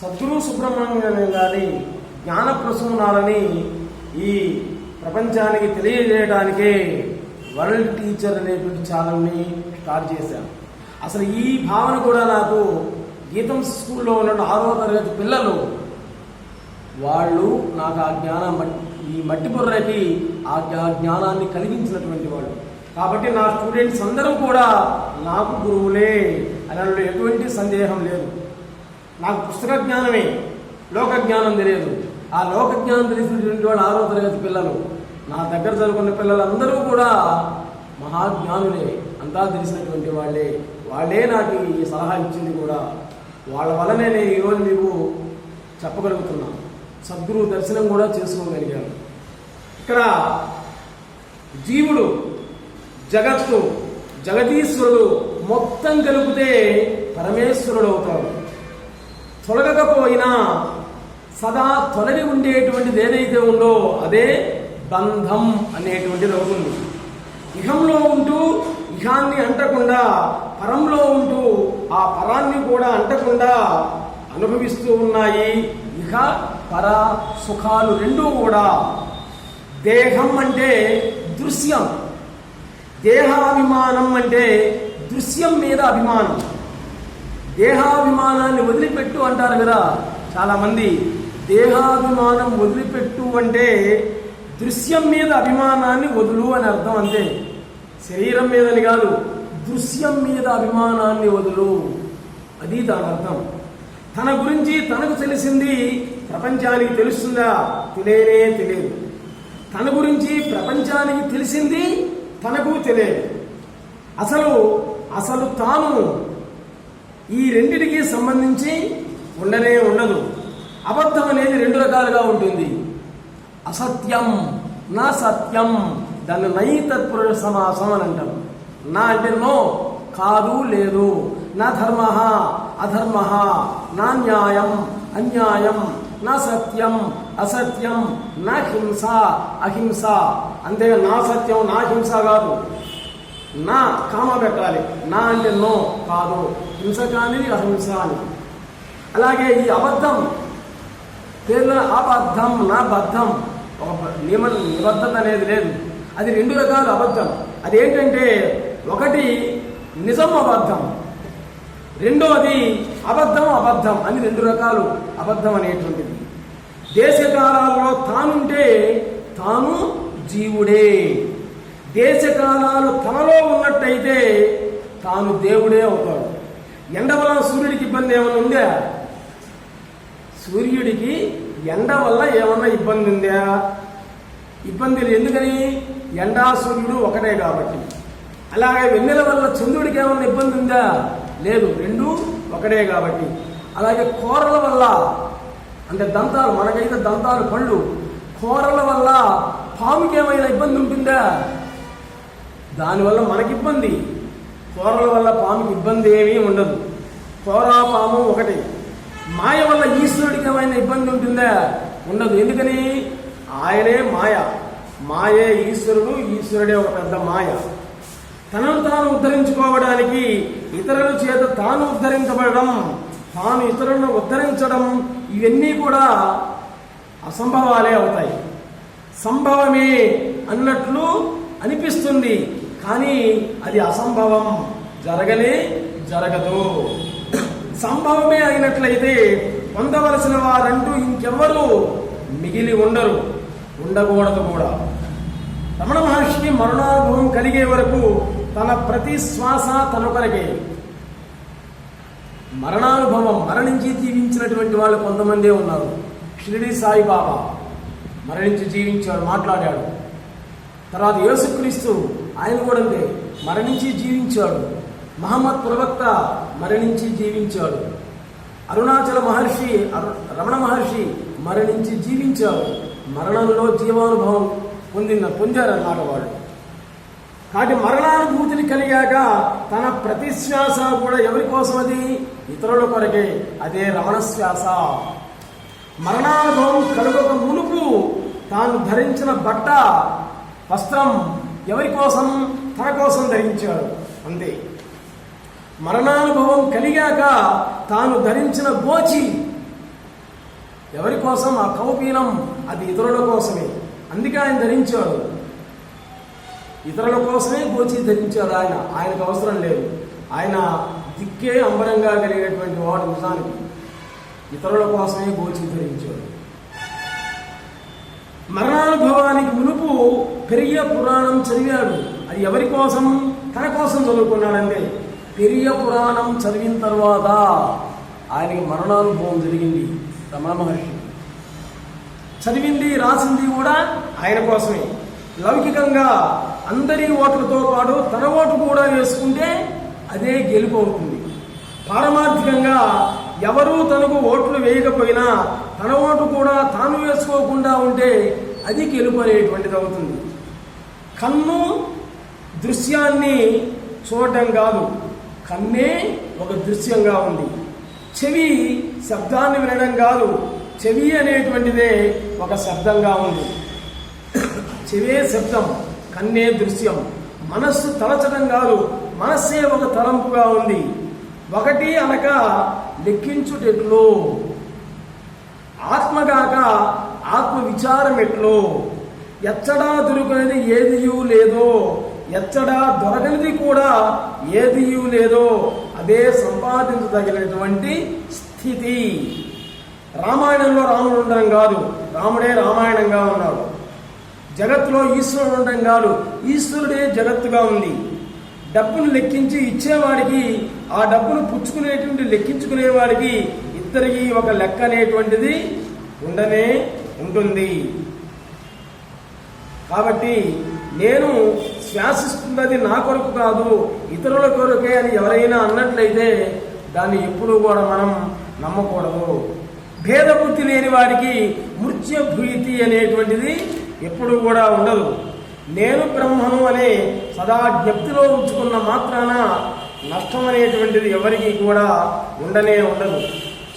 సద్గురు సుబ్రహ్మణ్యం గారి జ్ఞాన ప్రసూనాలని ఈ ప్రపంచానికి తెలియజేయడానికే వరల్డ్ టీచర్ అనేటువంటి ఛానల్ని స్టార్ట్ చేశాను అసలు ఈ భావన కూడా నాకు గీతం స్కూల్లో ఉన్న ఆరో తరగతి పిల్లలు వాళ్ళు నాకు ఆ జ్ఞానం ఈ మట్టి బుర్రకి ఆ జ్ఞానాన్ని కలిగించినటువంటి వాళ్ళు. కాబట్టి నా స్టూడెంట్స్ అందరూ కూడా నాకు గురువులే అని ఎటువంటి సందేహం లేదు. నాకు పుస్తక జ్ఞానమే లోక జ్ఞానం తెలియదు. ఆ లోక జ్ఞానం తెలిసినటువంటి వాళ్ళు ఆరో తరగతి పిల్లలు. నా దగ్గర చదువుకున్న పిల్లలందరూ కూడా మహాజ్ఞానులే. అంతా తెలిసినటువంటి వాళ్ళే. వాళ్ళే నాకు ఈ సలహా ఇచ్చింది కూడా. వాళ్ళ వల్లనే నేను ఈరోజు మీకు చెప్పగలుగుతున్నాను సద్గురు దర్శనం కూడా చేసుకోగలిగాను ఇక్కడ జీవుడు జగత్తు జగదీశ్వరుడు మొత్తం కలిపితే పరమేశ్వరుడు అవుతాడు. తొలగకపోయినా సదా తొలగి ఉండేటువంటిది ఏదైతే ఉందో అదే బంధం అనేటువంటిది అవుతుంది ఇహంలో ఉంటూ ఇహాన్ని అంటకుండా పరంలో ఉంటూ ఆ పరాన్ని కూడా అంటకుండా అనుభవిస్తూ ఉన్నాయి ఇహ పర సుఖాలు రెండూ కూడా. దేహం అంటే దృశ్యం. దేహాభిమానం అంటే దృశ్యం మీద అభిమానం. దేహాభిమానాన్ని వదిలిపెట్టు అంటారు కదా చాలామంది. దేహాభిమానం వదిలిపెట్టు అంటే దృశ్యం మీద అభిమానాన్ని వదులు అని అర్థం అంతే. శరీరం మీదని కాదు దృశ్యం మీద అభిమానాన్ని వదులు. అది దాని అర్థం. తన గురించి తనకు తెలిసింది ప్రపంచానికి తెలుస్తుందా? తెలియనే తెలియదు. తన గురించి ప్రపంచానికి తెలిసింది తనకు తెలియదు. అసలు అసలు తాను ఈ రెండిటికి సంబంధించి ఉండనే ఉండదు. అబద్ధం అనేది రెండు రకాలుగా ఉంటుంది. అసత్యం నా సత్యం దాన్ని నై తత్పురుష సమాసం అని అంటాం నా అంటే నో కాదు లేదు. నా ధర్మ అధర్మ నా న్యాయం అన్యాయం నా సత్యం అసత్యం నా హింస అహింస. అంతేగా నా సత్యం నా హింస కాదు. నా కామ పెట్టాలి. నా అంటే నో కాదు. హింస కానీ అహింస అని. అలాగే ఈ అబద్ధం పేర్లో అబద్ధం నా బద్ధం ఒక నియమ నిబద్ధత అనేది లేదు. అది రెండు రకాల అబద్ధం. అది ఏంటంటే ఒకటి నిజం అబద్ధం రెండవది అబద్ధం అబద్ధం అని రెండు రకాలు అబద్ధం అనేటువంటిది. దేశకాలాల్లో తానుంటే తాను జీవుడే. దేశకాలాలు తనలో ఉన్నట్టయితే తాను దేవుడే అవుతాడు. ఎండ వలన సూర్యుడికి ఇబ్బంది ఏమైనా ఉందా? సూర్యుడికి ఎండ వల్ల ఏమన్నా ఇబ్బంది ఉందా? ఇబ్బంది ఎందుకని? ఎండా సూర్యుడు ఒకటే కాబట్టి. అలాగే వెన్నెల వల్ల చంద్రుడికి ఏమన్నా ఇబ్బంది ఉందా? లేదు రెండు ఒకటే కాబట్టి. అలాగే కూరల వల్ల అంటే దంతాలు మనకైతే దంతాలు పళ్ళు. కూరల వల్ల పాముకి ఏమైనా ఇబ్బంది ఉంటుందా? దానివల్ల మనకి ఇబ్బంది కూరల వల్ల పాముకి ఇబ్బంది ఏమీ ఉండదు. కూర పాము ఒకటి. మాయ వల్ల ఈశ్వరుడికి ఏమైనా ఇబ్బంది ఉంటుందా? ఉండదు. ఎందుకని? ఆయనే మాయ. మాయే ఈశ్వరుడు ఈశ్వరుడే ఒక పెద్ద మాయ. తనను తాను ఉద్ధరించుకోవడానికి ఇతరుల చేత తాను ఉద్ధరించబడడం తాను ఇతరులను ఉద్ధరించడం ఇవన్నీ కూడా అసంభవాలే అవుతాయి. సంభవమే అన్నట్లు అనిపిస్తుంది. కానీ అది అసంభవం. జరగనే జరగదు. సంభవమే అయినట్లయితే పొందవలసిన వారంటూ ఇంకెవ్వరూ మిగిలి ఉండరు. ఉండకూడదు కూడా. రమణ మహర్షికి మరణానుభవం కలిగే వరకు తన ప్రతి శ్వాస తన కొరకే. మరణానుభవం మరణించి జీవించినటువంటి వాళ్ళు కొంతమందే ఉన్నారు. షిరిడి సాయిబాబా మరణించి జీవించాడు మాట్లాడాడు. తర్వాత యేసుక్రీస్తు ఆయన కూడా అంతే మరణించి జీవించాడు. మహమ్మద్ ప్రవక్త మరణించి జీవించాడు. అరుణాచల మహర్షి రమణ మహర్షి మరణించి జీవించాడు. మరణంలో జీవానుభవం పొందిన పొందారన్నమాట వాళ్ళు కాబట్టి మరణానుభూతిని కలిగాక తన ప్రతి శ్వాస కూడా ఎవరి కోసం అది ఇతరుల కొరకే అదే రమణ శ్వాస. మరణానుభవం కలుగక మునుపు తాను ధరించిన బట్ట వస్త్రం ఎవరి కోసం? తన కోసం ధరించాడు. అంతే. మరణానుభవం కలిగాక తాను ధరించిన గోచి ఎవరి కోసం? ఆ కౌపీనం అది ఇతరుల కోసమే. అందుకే ఆయన ధరించాడు. ఇతరుల కోసమే గోచి ధరించాడు ఆయన. ఆయనకు అవసరం లేదు. ఆయన దిక్కే అంబరంగా కలిగినటువంటి వాడు నిజానికి. ఇతరుల కోసమే గోచి ధరించాడు. మరణానుభవానికి మునుపు పెరియ పురాణం చదివాడు. అది ఎవరి కోసం? తన కోసం చదువుకున్నాడంటే పెరియ పురాణం చదివిన తర్వాత ఆయనకి మరణానుభవం జరిగింది రమణ మహర్షి. చదివింది రాసింది కూడా ఆయన కోసమే. లౌకికంగా అందరి ఓట్లతో పాటు తన ఓటు కూడా వేసుకుంటే అదే గెలుపు అవుతుంది. పారమార్థికంగా ఎవరూ తనకు ఓట్లు వేయకపోయినా తన ఓటు కూడా తాను వేసుకోకుండా ఉంటే అది గెలుపు అనేటువంటిది అవుతుంది. కన్ను దృశ్యాన్ని చూడటం కాదు. కన్నే ఒక దృశ్యంగా ఉంది. చెవి శబ్దాన్ని వినడం కాదు. చెవి అనేటువంటిదే ఒక శబ్దంగా ఉంది. చెవే శబ్దం కన్నే దృశ్యం. మనస్సు తలచడం కాదు. మనస్సే ఒక తలంపుగా ఉంది. ఒకటి అనగా లెక్కించుటెట్లో ఆత్మగాక ఆత్మ విచారం ఎట్లో? ఎచ్చడా దొరుకునేది ఏదియూ లేదో ఎచ్చడా దొరకనిది కూడా ఏదియూ లేదో అదే సంపాదించదగినటువంటి స్థితి. రామాయణంలో రాముడు ఉండడం కాదు రాముడే రామాయణంగా ఉన్నాడు. జగత్తులో ఈశ్వరుడు ఉండడం కాదు ఈశ్వరుడే జగత్తుగా ఉంది. డబ్బును లెక్కించి ఇచ్చేవాడికి ఆ డబ్బును పుచ్చుకునేటువంటి లెక్కించుకునేవాడికి ఇద్దరికి ఒక లెక్క అనేటువంటిది ఉండనే ఉంటుంది. కాబట్టి నేను శ్వాసిస్తున్నది నా కొరకు కాదు ఇతరుల కొరకే అని ఎవరైనా అన్నట్లయితే దాన్ని ఎప్పుడూ కూడా మనం నమ్మకూడదు. భేదబుద్ధి లేని వాడికి మృత్యు భీతి అనేటువంటిది ఎప్పుడు కూడా ఉండదు. నేను బ్రహ్మను అనే సదా జ్ఞప్తిలో ఉంచుకున్న మాత్రాన నష్టం అనేటువంటిది ఎవరికి కూడా ఉండనే ఉండదు.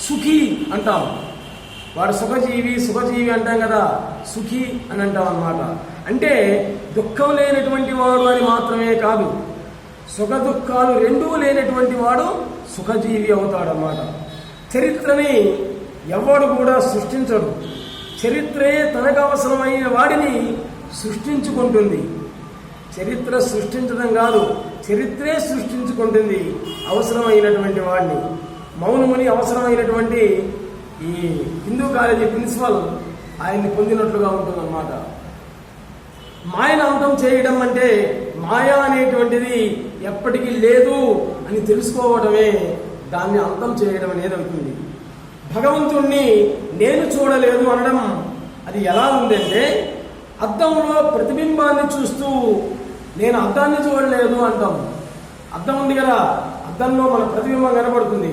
సుఖీ అంటాం. వాడు సుఖజీవి సుఖజీవి అంటాం కదా సుఖీ అని అంటాం అన్నమాట. అంటే దుఃఖం లేనటువంటి వాడు అని మాత్రమే కాదు సుఖ దుఃఖాలు రెండూ లేనటువంటి వాడు సుఖజీవి అవుతాడన్నమాట. చరిత్రని ఎవడు కూడా సృష్టించడు. చరిత్రే తనకు అవసరమైన వాడిని సృష్టించుకుంటుంది. చరిత్ర సృష్టించడం కాదు చరిత్రే సృష్టించుకుంటుంది అవసరమైనటువంటి వాడిని. మౌనముని అవసరమైనటువంటి ఈ హిందూ కాలేజీ ప్రిన్సిపల్ ఆయన్ని పొందినట్లుగా ఉంటుందన్నమాట. మాయను అంతం చేయడం అంటే మాయ అనేటువంటిది ఎప్పటికీ లేదు అని తెలుసుకోవడమే దాన్ని అంతం చేయడం అనేది అవుతుంది. భగవంతుణ్ణి నేను చూడలేదు అనడం అది ఎలా ఉందంటే అద్దంలో ప్రతిబింబాన్ని చూస్తూ నేను అద్దాన్ని చూడలేదు అంటాం. అద్దం ఉంది కదా అద్దంలో మన ప్రతిబింబం కనబడుతుంది.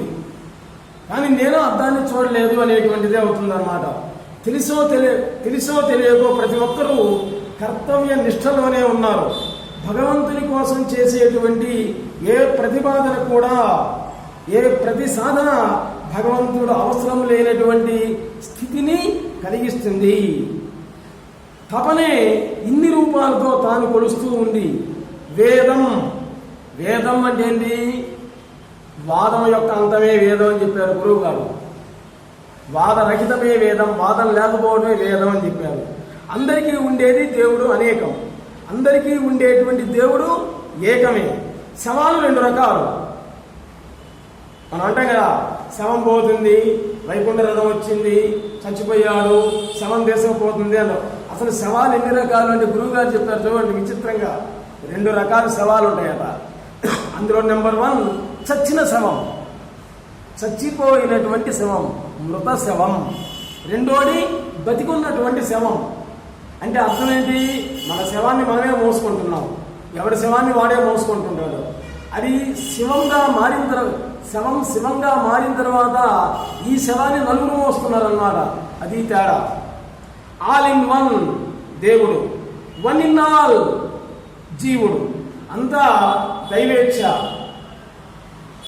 కానీ నేను అద్దాన్ని చూడలేదు అనేటువంటిదే అవుతుందన్నమాట. తెలుసో తెలియ తెలుసో తెలియకో ప్రతి ఒక్కరూ కర్తవ్య నిష్టలోనే ఉన్నారు. భగవంతుని కోసం చేసేటువంటి ఏ ప్రతిపాదన కూడా ఏ ప్రతి సాధన భగవంతుడు అవసరం లేనటువంటి స్థితిని కలిగిస్తుంది. తపనే ఇన్ని రూపాలతో తాను కొలుస్తూ ఉంది వేదం వేదం అంటే ఏంటి? వాదం యొక్క అంతమే వేదం అని చెప్పారు గురువు గారు. వాదరహితమే వేదం వాదం లేకపోవడమే వేదం అని చెప్పారు. అందరికీ ఉండేది దేవుడు అనేకం. అందరికీ ఉండేటువంటి దేవుడు ఏకమే. శవాలు రెండు రకాలు. మనం అంటాం కదా శవం పోతుంది వైకుంఠ రథం వచ్చింది చచ్చిపోయాడు శవం దేశం పోతుంది అన్నాం. అసలు శవాలు ఎన్ని రకాలు అంటే గురువు గారు చెప్పారు చూడండి విచిత్రంగా. రెండు రకాల శవాలు ఉంటాయట. అందులో నెంబర్ వన్ చచ్చిన శవం. చచ్చిపోయినటువంటి శవం మృత శవం. రెండోది బతికున్నటువంటి శవం. అంటే అర్థం ఏంటి? మన శవాన్ని మనమే మోసుకుంటున్నాం. ఎవరి శవాన్ని వాడే మోసుకుంటుంటాడు? అది శివంగా మారిన తర్వాత శవం శివంగా మారిన తర్వాత ఈ శవాన్ని నలుగురు మోస్తున్నారు అన్నమాట అది తేడా. ఆల్ ఇన్ వన్ దేవుడు వన్ ఇన్ ఆల్ జీవుడు. అంతా దైవేచ్ఛ.